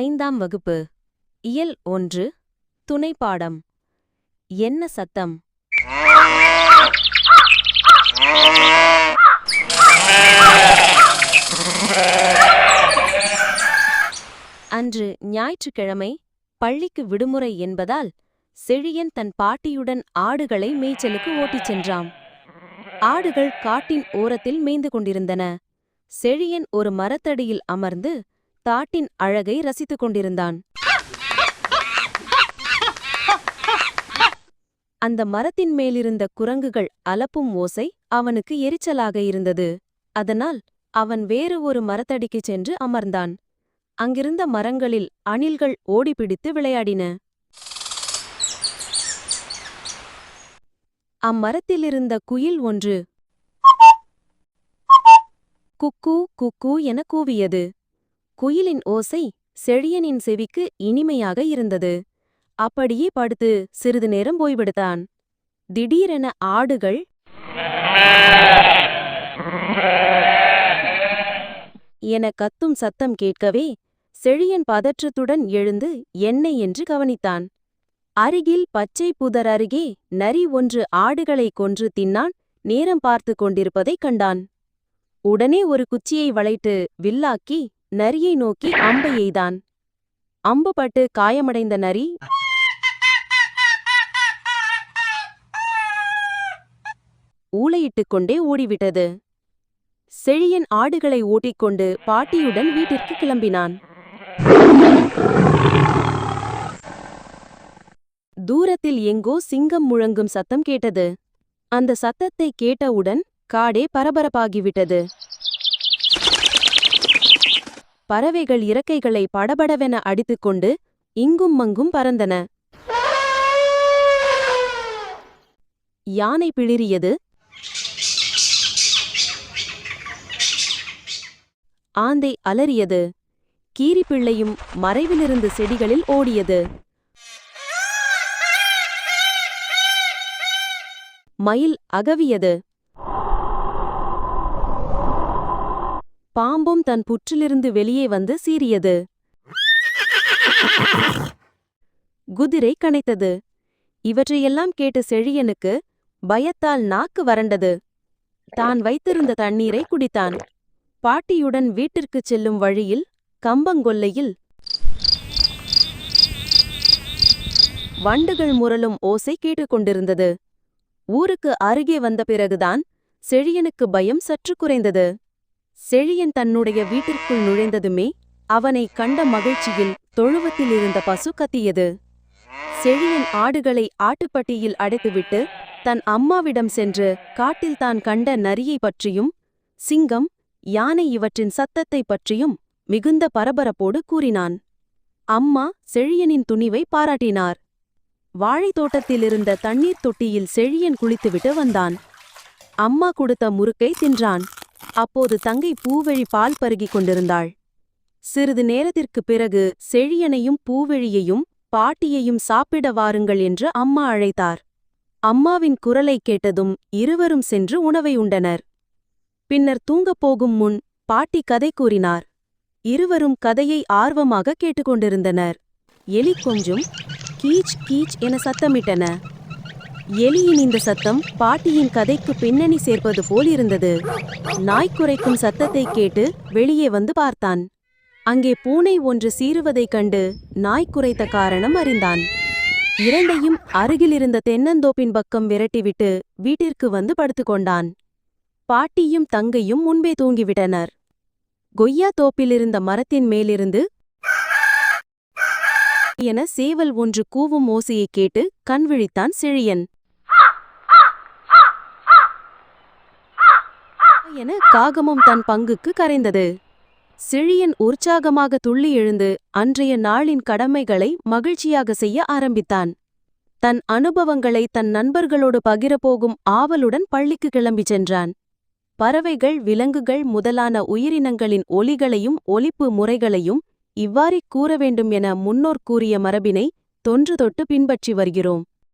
ஐந்தாம் வகுப்பு. இயல் ஒன்று. துணைப்பாடம். என்ன சத்தம்? அன்று ஞாயிற்றுக்கிழமை பள்ளிக்கு விடுமுறை என்பதால் செழியன் தன் பாட்டியுடன் ஆடுகளை மேய்ச்சலுக்கு ஓட்டிச் சென்றான். ஆடுகள் காட்டின் ஓரத்தில் மேய்ந்து கொண்டிருந்தன. செழியன் ஒரு மரத்தடியில் அமர்ந்து தாட்டின் அழகை ரசித்துக் கொண்டிருந்தான். அந்த மரத்தின் மேலிருந்த குரங்குகள் அலப்பும் ஓசை அவனுக்கு எரிச்சலாக இருந்தது. அதனால் அவன் வேறு ஒரு மரத்தடிக்குச் சென்று அமர்ந்தான். அங்கிருந்த மரங்களில் அணில்கள் ஓடிப்பிடித்து விளையாடின. அம்மரத்திலிருந்த குயில் ஒன்று குக்கூ குக்கூ என கூவியது. குயிலின் ஓசை செழியனின் செவிக்கு இனிமையாக இருந்தது. அப்படியே படுத்து சிறிது நேரம் போய்விடுத்தான் திடீரென ஆடுகள் என கத்தும் சத்தம் கேட்கவே செழியன் பதற்றத்துடன் எழுந்து என்ன என்று கவனித்தான். அருகில் பச்சை புதர் அருகே நரி ஒன்று ஆடுகளைக் கொன்று தின்னான் நேரம் பார்த்து கொண்டிருப்பதைக் கண்டான். உடனே ஒரு குச்சியை வளைத்து வில்லாக்கி நரியை நோக்கி அம்பை எய்தான். அம்பு பட்டு காயமடைந்த நரி ஊளையிட்டுக் கொண்டே ஓடிவிட்டது. செழியன் ஆடுகளை ஓட்டிக்கொண்டு பாட்டியுடன் வீட்டிற்கு கிளம்பினான். தூரத்தில் எங்கோ சிங்கம் முழங்கும் சத்தம் கேட்டது. அந்த சத்தத்தை கேட்டவுடன் காடே பரபரப்பாகிவிட்டது. பறவைகள் இறக்கைகளை படபடவென அடித்துக்கொண்டு இங்கும் மங்கும் பறந்தன. யானை பிளிரியது ஆந்தை அலறியது. கீரிப்பிள்ளையும் மறைவிலிருந்து செடிகளில் ஓடியது. மயில் அகவியது. பாம்பும் தன் புற்றிலிருந்து வெளியே வந்து சீறியது. குதிரை கனைத்தது. இவற்றையெல்லாம் கேட்ட செழியனுக்கு பயத்தால் நாக்கு வறண்டது. தான் வைத்திருந்த தண்ணீரை குடித்தான். பாட்டியுடன் வீட்டிற்குச் செல்லும் வழியில் கம்பங்கொல்லையில் வண்டுகள் முரளும் ஓசை கேட்டுக்கொண்டிருந்தது ஊருக்கு அருகே வந்த பிறகுதான் செழியனுக்கு பயம் சற்று குறைந்தது. செழியன் தன்னுடைய வீட்டிற்குள் நுழைந்ததுமே அவனை கண்ட மகிழ்ச்சியில் தொழுவத்தில் இருந்த பசு கத்தியது. செழியன் ஆடுகளை ஆட்டுப்பட்டியில் அடைத்துவிட்டு தன் அம்மாவிடம் சென்று காட்டில் தான் கண்ட நரியை பற்றியும் சிங்கம் யானை இவற்றின் சத்தத்தைப் பற்றியும் மிகுந்த பரபரப்போடு கூறினான். அம்மா செழியனின் துணிவை பாராட்டினார். வாழைத் தோட்டத்திலிருந்த தண்ணீர் தொட்டியில் செழியன் குளித்துவிட்டு வந்தான். அம்மா கொடுத்த முறுக்கை தின்றான். அப்போது தங்கை பூவெழி பால் பருகிக் கொண்டிருந்தாள். சிறிது நேரத்திற்குப் பிறகு செழியனையும் பூவெழியையும் பாட்டியையும் சாப்பிட வாருங்கள் என்று அம்மா அழைத்தார். அம்மாவின் குரலைக் கேட்டதும் இருவரும் சென்று உணவை உண்டனர். பின்னர் தூங்கப் போகும் முன் பாட்டி கதை கூறினார். இருவரும் கதையை ஆர்வமாக கேட்டுக்கொண்டிருந்தனர் எலி கொஞ்சும் கீச் கீச் என சத்தமிட்டன. எலியின் இந்த சத்தம் பாட்டியின் கதைக்கு பின்னணி சேர்ப்பது போல் இருந்தது. நாய் குறைக்கும் சத்தத்தை கேட்டு வெளியே வந்து பார்த்தான். அங்கே பூனை ஒன்று சீறுவதைக் கண்டு நாய் குறைத்த காரணம் அறிந்தான். இரண்டையும் அருகிலிருந்த தென்னந்தோப்பின் பக்கம் விரட்டிவிட்டு வீட்டிற்கு வந்து படுத்துக்கொண்டான் பாட்டியும் தங்கையும் முன்பே தூங்கிவிட்டனர். கொய்யா தோப்பிலிருந்த மரத்தின் மேலிருந்து என சேவல் ஒன்று கூவும் ஓசையைக் கேட்டு கண் விழித்தான் செழியன். என காகமும் தன் பங்குக்கு கரைந்தது. செழியன் உற்சாகமாக துள்ளி எழுந்து அன்றைய நாளின் கடமைகளை மகிழ்ச்சியாக செய்ய ஆரம்பித்தான். தன் அனுபவங்களை தன் நண்பர்களோடு பகிரப்போகும் ஆவலுடன் பள்ளிக்கு கிளம்பிச் சென்றான். பறவைகள் விலங்குகள் முதலான உயிரினங்களின் ஒலிகளையும் ஒலிப்பு முறைகளையும் இவ்வாறே கூற வேண்டும் என முன்னோர் கூறிய மரபினை தொன்று தொட்டு பின்பற்றி வருகிறோம்.